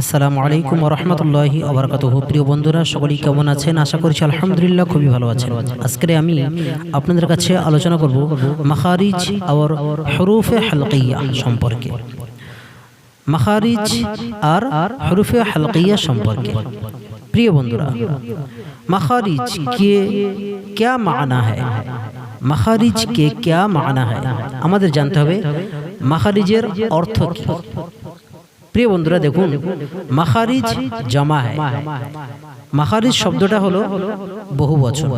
আসসালামু আলাইকুম রহমতুল্লাহি অবরাকাতুহ প্রিয় বন্ধুরা সকলেই কেমন আছেন? আশা করছি আলহামদুলিল্লাহ খুবই ভালো আছেন। আজকে আমি আপনাদের কাছে আলোচনা করব মাখারিজ আর হরুফে হালকাইয়া সম্পর্কে। মাখারিজ আর হরুফে হালকাইয়া সম্পর্কে। প্রিয় বন্ধুরা মাখারিজ কে ক্যা মানা হ্যায়? মাখারিজ কে ক্যা মানা হ্যায়? আমাদের জানতে হবে মাখারিজের অর্থ কি? প্রিয় বন্ধুরা দেখুন মাখারিজ জমা হয় মাখারিজ শব্দটা হলো বহু বচন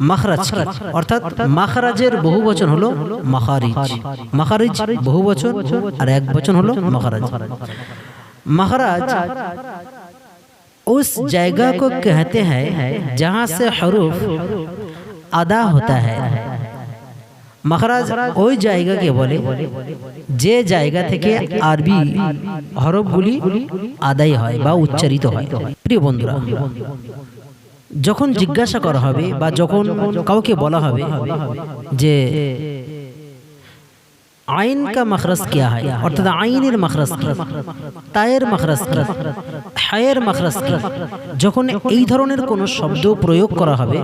মাখরাজ কি? অর্থাৎ মাখরাজের বহু বচন হলো মাখারিজ মাখারিজ বহু বচন আর এক বচন হলো মাখরাজ মাখরাজ उस जगह को कहते हैं जहां से हरूफ अदा होता है মহারাজ ওই জায়গাকে বলে যে জায়গা থেকে আরবি হরফগুলি আদায় হয় বা উচ্চারিত হয়। প্রিয় বন্ধুরা যখন জিজ্ঞাসা করা হবে বা যখন কাউকে বলা হবে যে আইন কা মখরস কিয়া হয় অর্থাৎ আইনের মখরস কি তায়ের মখরস কি হায়ের মখরস কি যখন এই ধরনের কোনো শব্দ প্রয়োগ করা হবে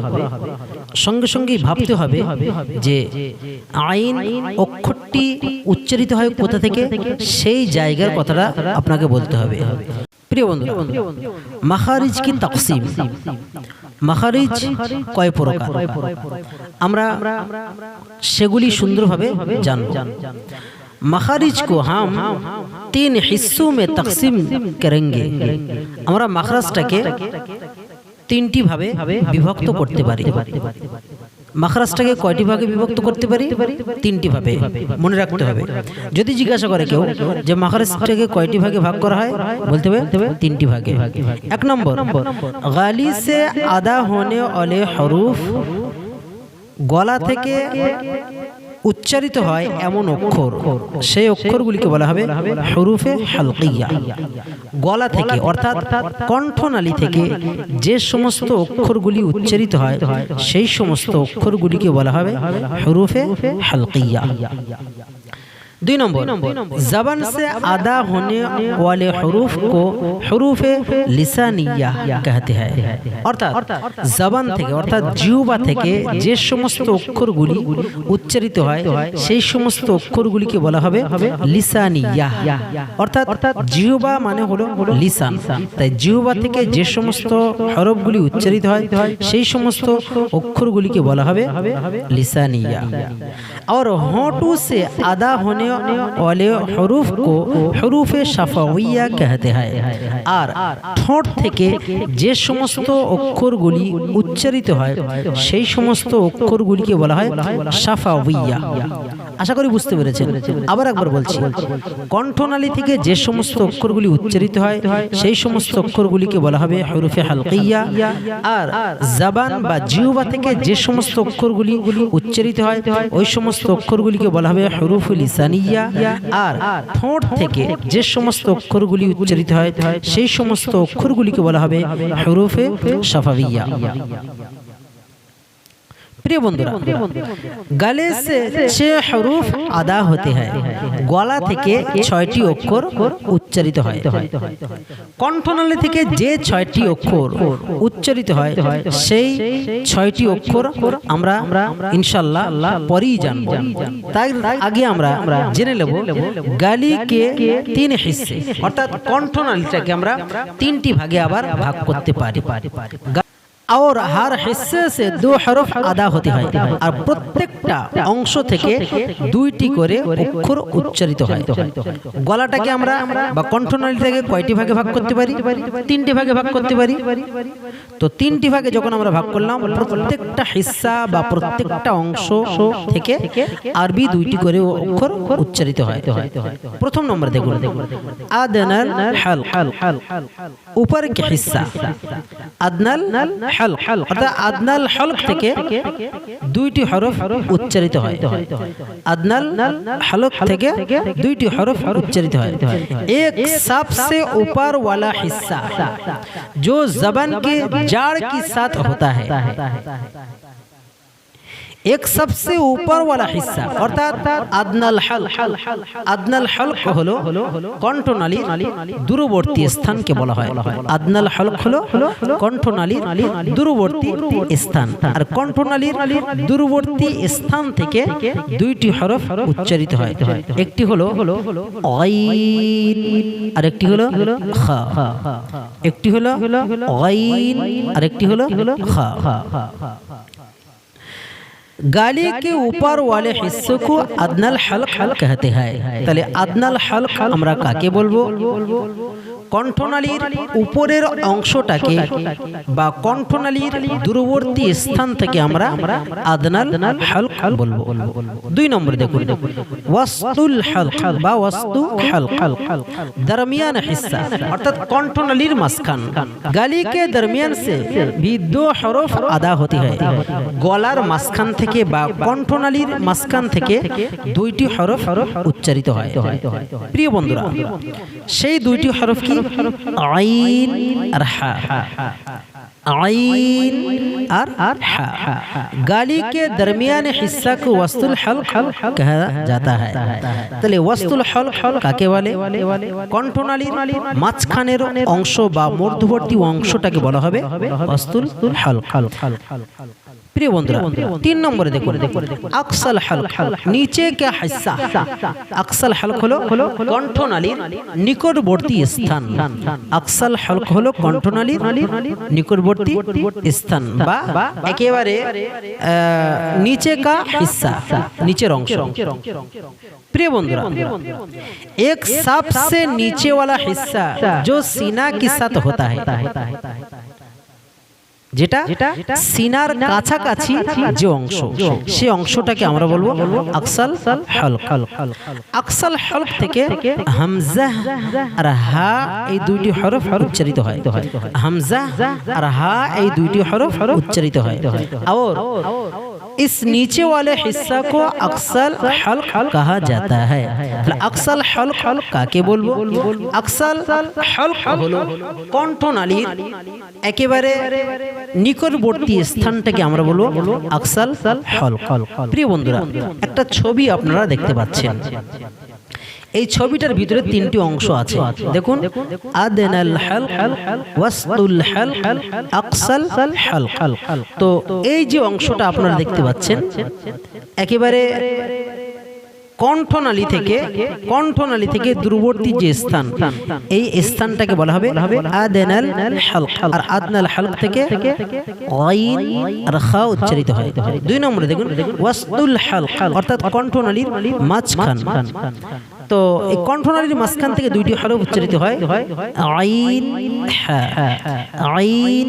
সঙ্গে সঙ্গেই ভাবতে হবে যে আইন অক্ষরটি উচ্চারিত হয় কোথা থেকে? সেই জায়গার কথাটা আপনাকে বলতে হবে। প্রিয় বন্ধু মাখারিজ কি তাকসিম? মাখারিজ কয় প্রকার? আমরা সেগুলি সুন্দরভাবে জান মাহারিজ কো হাম তিন হিসু মে তাকসিম করেন আমরা মাহারাজটাকে তিনটি ভাবে বিভক্ত করতে পারি। মাখরাজটাকে কয়টি ভাগে বিভক্ত করতে পারি? তিনটি ভাবে। মনে রাখতে হবে। যদি জিজ্ঞাসা করে কেউ যে মাখরাজটাকে কয়টি ভাগে ভাগ করা হয়? বলতে হবে তিনটি ভাগে। এক নম্বর। গালি সে আদা হোনে অলে হরুফ। গলা থেকে উচ্চারিত হয় এমন অক্ষর। সেই অক্ষরগুলিকে বলা হবে হরুফে হালকিয়া। গলা থেকে অর্থাৎ কণ্ঠনালী থেকে যে সমস্ত অক্ষরগুলি উচ্চারিত হয়, সেই সমস্ত অক্ষরগুলিকে বলা হবে হরুফে হালকিয়া। দুই নম্বর জবান से আদা होने वाले हरूफ को हरूफ লিসানিয়া कहते हैं অর্থাৎ জবান থেকে অর্থাৎ জিহ্বা থেকে যে সমস্ত অক্ষরগুলি উচ্চারিত হয় সেই সমস্ত অক্ষরগুলিকে বলা হবে লিসানিয়া অর্থাৎ জিহ্বা মানে হলো লিসান তাই জিহ্বা থেকে যে সমস্ত হরফগুলি উচ্চারিত হয় সেই সমস্ত অক্ষরগুলিকে বলা হবে লিসানিয়া और होठों से আদা होने वाले हरूफ को हरूफ শাফাউইয়া कहते हैं আর ঠোঁট থেকে যে সমস্ত অক্ষরগুলি উচ্চারিত হয় সেই সমস্ত অক্ষরগুলিকে বলা হয় শাফাউইয়া আশা করি বুঝতে পেরেছেন। আবার একবার বলছি, কণ্ঠনালী থেকে যে সমস্ত অক্ষরগুলি উচ্চারিত হয়, সেই সমস্ত অক্ষরগুলিকে বলা হবে হরুফে হালকিয়া আর জাবান বা জিহ্বা থেকে যে সমস্ত অক্ষরগুলি উচ্চারিত হয়, ওই সমস্ত অক্ষরগুলিকে বলা হবে হরুফুল ইসানিয়া, আর ঠোঁট থেকে যে সমস্ত অক্ষরগুলি উচ্চারিত হয়, সেই সমস্ত অক্ষরগুলিকে বলা হবে হরুফে সাফাবিয়া। প্রিয় বন্ধুরা গালে সে হরুফ আদা হতে হয়। গলা থেকে ছয়টি অক্ষর উচ্চারিত হয়। কণ্ঠনালী থেকে যে ছয়টি অক্ষর উচ্চারিত হয় সেই ছয়টি অক্ষর আমরা ইনশাল্লাহ পরেই জানব। তাই আগে আমরা জেনে নেব গালিকে তিন হিসে অর্থাৎ কণ্ঠনালীটাকে আমরা তিনটি ভাগে আবার ভাগ করতে পারি। আর হার হিসে সে দু হরফ আদা হতে হয়। আর প্রত্যেকটা অংশ থেকে দুইটি করে অক্ষর উচ্চারিত হয়। গলাটাকে আমরা বা কণ্ঠনালীটাকে কয়টি ভাগে ভাগ করতে পারি? তিনটি ভাগে ভাগ করতে পারি? তো তিনটি ভাগে যখন আমরা ভাগ করলাম, প্রত্যেকটা হিসা বা প্রত্যেকটা অংশ থেকে আরবি দুইটি করে অক্ষর উচ্চারিত হয়। প্রথম নম্বর দেখুন। আদনাল হাল। উপরে হিসা। আদনাল হালক অর্থাৎ আদনাল হলক থেকে দুইটি হরফ উচ্চারিত হয় আদনাল হলক থেকে দুইটি হরফ উচ্চারিত হয় এক सबसे ऊपर वाला हिस्सा जो जबान के जाड़ के साथ होता है এক সবসে উপর वाला হিস্সা অর্থাৎ আদনাল হাল আদনাল হালক হলো কণ্ঠনালী দূরবর্তী স্থানকে বলা হয়। আদনাল হালক হলো কণ্ঠনালীর দূরবর্তী স্থান। আর কণ্ঠনালীর দূরবর্তী স্থান থেকে দুইটি হরফ উচ্চারিত হয়। একটি হলো আইন আর একটি হলো খা। একটি হলো আইন আর একটি হলো খা। गाली के ऊपर वाले हिस्से को अदनल हल्क कहते हैं। तले अदनल हल्क हमरा काके बोलबो। কণ্ঠনালীর উপরের অংশটাকে বা কণ্ঠনালীর দূরবর্তী স্থান থেকে আমরা আদনাল হালক বলব। দুই নম্বরে দেখুন। ওয়াস্তুল হালক বা ওয়াস্তু হালক। দরমিয়ান হিসা, অর্থাৎ কণ্ঠনালীর মাঝখান। গালি কে দরমিয়ান সে ভি হরফ আদা হতে হয়। গলার মাঝখান থেকে বা কণ্ঠনালীর মাঝখান থেকে দুইটি হরফ উচ্চারিত হয়। প্রিয় বন্ধুরা, সেই দুইটি হরফ কি? আইন আর হা आइन और हा गाली के दरमियान हिस्सा को वस्तुल हल्क कहा जाता है তাহলে ওয়াস্তুল হলক কাকে বলে কণ্ঠনালীর মাঝখানের অংশ বা মধ্যবর্তী অংশটাকে বলা হবে ওয়াস্তুল হলক প্রিয় বন্ধুরা তিন নম্বরে দেখুন আকসাল হালক নিচে কে হিস্সা আকসাল হালক হলো কণ্ঠনালীর নিকটবর্তী স্থান আকসাল হালক হলো কণ্ঠনালীর নিকটবর্তী স্থান বা একেবারে নিচে কা হিস্সা নিচের অংশ प्रिय बंधुरा एक सबसे नीचे वाला हिस्सा जो सीना के साथ होता है যেটা সিনার কাছাকাছি যে অংশ সে অংশটাকে আমরা বলব আকসাল আকসাল হলক থেকে হামজাহ আর হা এই দুইটি হরফ উচ্চারিত হয়। হামজা আর হা এই দুইটি হরফ উচ্চারিত হয়। इस नीचे वाले हिस्सा को अक्सल हल्क कहा जाता है अक्सल हल्क কাকে বলবো আকসাল হলক হলো কণ্ঠনালীর একেবারে নিকটবর্তী স্থানটাকে আমরা বলবো আকসাল হল প্রিয় বন্ধুরা একটা ছবি আপনারা দেখতে পাচ্ছেন এই ছবিটার ভিতরে তিনটি অংশ আছে। দেখুন আদেনাল হাল ওয়াসতুল হাল আকসাল হাল। তো এই যে অংশটা আপনারা দেখতে পাচ্ছেন একেবারে কণ্ঠনালী থেকে কণ্ঠনালী থেকে দূরবর্তী যে স্থান এই স্থানটাকে বলা হবে আদেনাল হালক আর আদনাল হালক থেকে আইন আর খা উচ্চারিত হয়। দুই নম্বরে দেখুন ওয়াসতুল হালক অর্থাৎ কণ্ঠনালীর মাঝখান। তো এই কণ্ঠনালীর মাঝখান থেকে দুইটি হরফ উচ্চারিত হয়, আইন আইন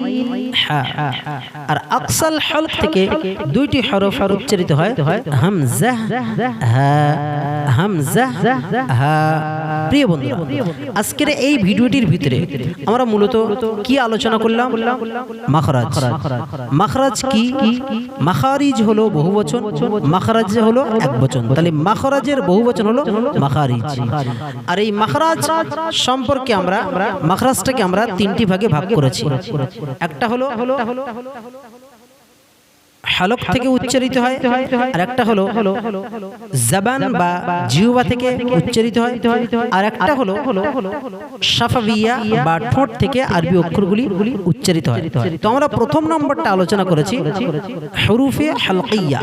আর আকসাল হলক থেকে দুইটি হরফ উচ্চারিত হয়, হামজা হামজা প্রিয় বন্ধুরা আজকের এই ভিডিওটির ভিতরে আমরা মূলত কি আলোচনা করলাম? মাখরাজ। মাখরাজ কি? মাখারিজ হলো বহুবচন, মাখরাজ হলো এক বচন তাহলে মাখরাজের বহুবচন হলো মাখারিজ। আর এই মাখরাজ সম্পর্কে আমরা মাখরাজটাকে আমরা তিনটি ভাগে ভাগ করেছি। একটা হলো হালক থেকে উচ্চারিত হয়। আর একটা হলো জবান বা জিহ্বা থেকে উচ্চারিত হয়। আর একটা হলো সাফাবিয়া বা ঠোঁট থেকে আরবি অক্ষরগুলি উচ্চারিত হয়। তো আমরা প্রথম নম্বরটা আলোচনা করেছি হরুফে হালকিয়া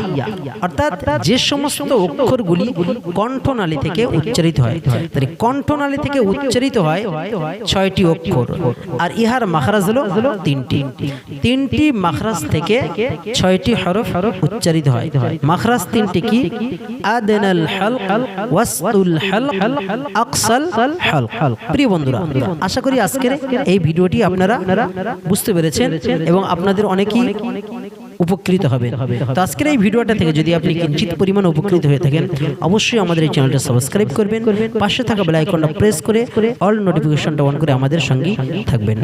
অর্থাৎ যে সমস্ত অক্ষরগুলি কণ্ঠনালী থেকে উচ্চারিত হয়। তাহলে কণ্ঠনালী থেকে উচ্চারিত হয় ছয়টি অক্ষর। আর ইহার মাখরাজ হলো তিনটি। তিনটি। মাখরাজ থেকে ছয়টি হরফ উচ্চারিত হয়। মাখরাজ তিনটি কি? আদনাল হালক ওয়াসতুল হালক আকসাল হালক। প্রিয় বন্ধুরা, আশা করি আজকের এই ভিডিওটি আপনারা বুঝতে পেরেছেন এবং আপনাদের অনেকেই উপকৃত হবে তো আজকের এই ভিডিওটা থেকে যদি আপনি কিঞ্চিত পরিমাণ উপকৃত হয়ে থাকেন, অবশ্যই আমাদের এই চ্যানেলটা সাবস্ক্রাইব করবেন, পাশে থাকা বেল আইকনটা প্রেস করে অল নোটিফিকেশনটা অন করে আমাদের সঙ্গেই থাকবেন।